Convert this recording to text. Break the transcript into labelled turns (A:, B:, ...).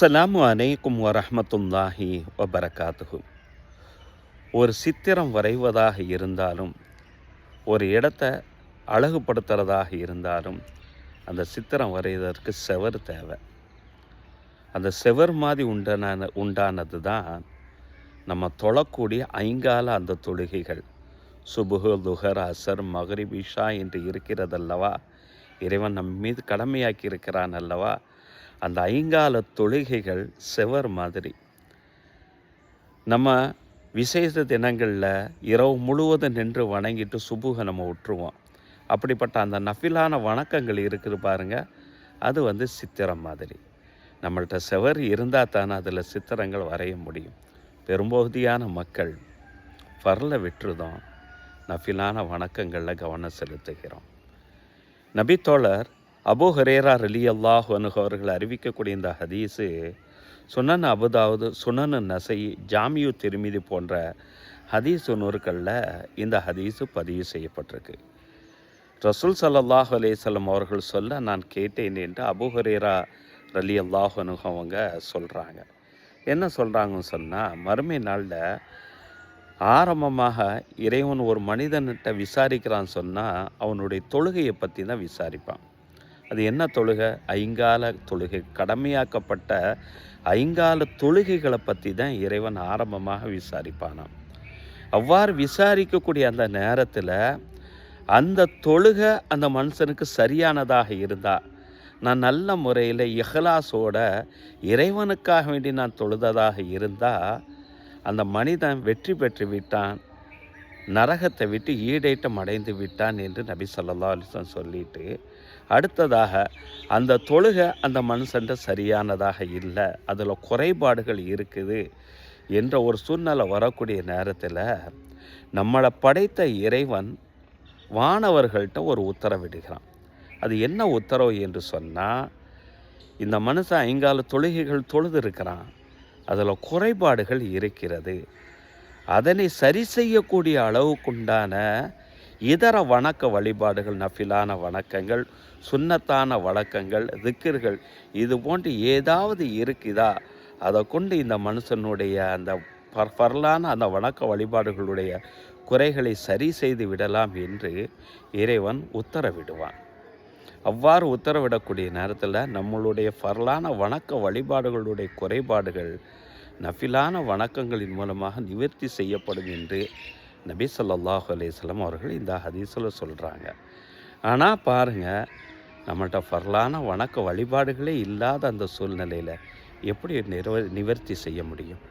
A: அஸ்லாம் அனைக்கும் வரமத்துல்லாஹி வபரகாத்துஹு. ஒரு சித்திரம் வரைவதாக இருந்தாலும் ஒரு இடத்தை அழகுபடுத்துறதாக இருந்தாலும் அந்த சித்திரம் வரைவதற்கு செவர் தேவை. அந்த செவர் மாதிரி உண்டான உண்டானது தான் நம்ம தொழக்கூடிய ஐங்கால அந்த தொழுகைகள். சுபுகு துஹர் அசர் மகரிப் என்று இருக்கிறதல்லவா? இறைவன் நம் மீது கடமையாக்கி இருக்கிறான் அல்லவா? அந்த ஐங்கால தொழுகைகள் செவர் மாதிரி. நம்ம விசேஷ தினங்களில் இரவு முழுவதும் நின்று வணங்கிட்டு சுபுக நம்ம விட்டுருவோம் அப்படிப்பட்ட அந்த நஃபிலான வணக்கங்கள் இருக்குது பாருங்க. அது வந்து சித்திரம் மாதிரி. நம்மள்கிட்ட செவர் இருந்தால் தானே அதில் சித்திரங்கள் வரைய முடியும். பெரும்பகுதியான மக்கள் வரல விட்டுருதோம் நஃபிலான வணக்கங்களில் கவனம் செலுத்துகிறோம். நபித்தோழர் அபோ ஹரேரா ரலி அல்லாஹ் அவர்கள் அறிவிக்கக்கூடிய இந்த ஹதீஸு சுனன் அபுதாவது சுனனு நசை ஜாமியு திருமிதி போன்ற ஹதீஸு நூறுக்களில் இந்த ஹதீஸு பதிவு செய்யப்பட்டிருக்கு. ரசூல் சல்லல்லாஹ் அலேசல்லம் அவர்கள் சொல்ல நான் கேட்டேன் என்று அபுஹரேரா ரலி அல்லாஹ் அவங்க சொல்கிறாங்க என்ன சொல்கிறாங்கன்னு சொன்னால் மறுமை நாளில் ஆரம்பமாக இறைவன் ஒரு மனிதன்கிட்ட விசாரிக்கிறான்னு சொன்னால் அவனுடைய தொழுகையை பற்றி தான் விசாரிப்பான். அது என்ன தொழுகை? ஐங்கால தொழுகை. கடமையாக்கப்பட்ட ஐங்கால தொழுகைகளை பற்றி தான் இறைவன் ஆரம்பமாக விசாரிப்பானாம். அவ்வாறு விசாரிக்கக்கூடிய அந்த நேரத்தில் அந்த தொழுகை அந்த மனுஷனுக்கு சரியானதாக இருந்தால் நான் நல்ல முறையில் இஹலாசோட இறைவனுக்காக வேண்டி நான் தொழுததாக இருந்தால் அந்த மனிதன் வெற்றி பெற்று விட்டான். நரகத்தை விட்டு ஈடேட்டம் அடைந்து விட்டான் என்று நபி சொல்லல்லா அலிஸ்லாம் சொல்லிட்டு அடுத்ததாக அந்த தொழுகை அந்த மனுஷன்ட்ட சரியானதாக இல்லை அதில் குறைபாடுகள் இருக்குது என்ற ஒரு சூழ்நிலை வரக்கூடிய நேரத்தில் நம்மளை படைத்த இறைவன் வானவர்கள்ட்ட ஒரு உத்தரவிடுகிறான். அது என்ன உத்தரவு என்று சொன்னால் இந்த மனுஷன் ஐங்கால தொழுகைகள் தொழுது இருக்கிறான் அதில் குறைபாடுகள் இருக்கிறது. அதனை சரி செய்யக்கூடிய அளவுக்குண்டான இதர வணக்க வழிபாடுகள் நஃபிலான வணக்கங்கள் சுன்னத்தான வழக்கங்கள் திக்கர்கள் இது போன்று ஏதாவது இருக்குதா? அதை கொண்டு இந்த மனுஷனுடைய அந்த பர் பரலான அந்த வணக்க வழிபாடுகளுடைய குறைகளை சரி செய்து விடலாம் என்று இறைவன் உத்தரவிடுவான். அவ்வாறு உத்தரவிடக்கூடிய நேரத்தில் நம்மளுடைய பரலான வணக்க வழிபாடுகளுடைய குறைபாடுகள் நஃபிலான வணக்கங்களின் மூலமாக நிவர்த்தி செய்யப்படும் என்று நபி சொல்லாஹ் அலையம் அவர்கள் இந்த ஹதீஸில் சொல்கிறாங்க ஆனால் பாருங்கள் நம்மள்கிட்ட பரலான வணக்க வழிபாடுகளே இல்லாத அந்த சூழ்நிலையில் எப்படி நிறுவ நிவர்த்தி செய்ய முடியும்?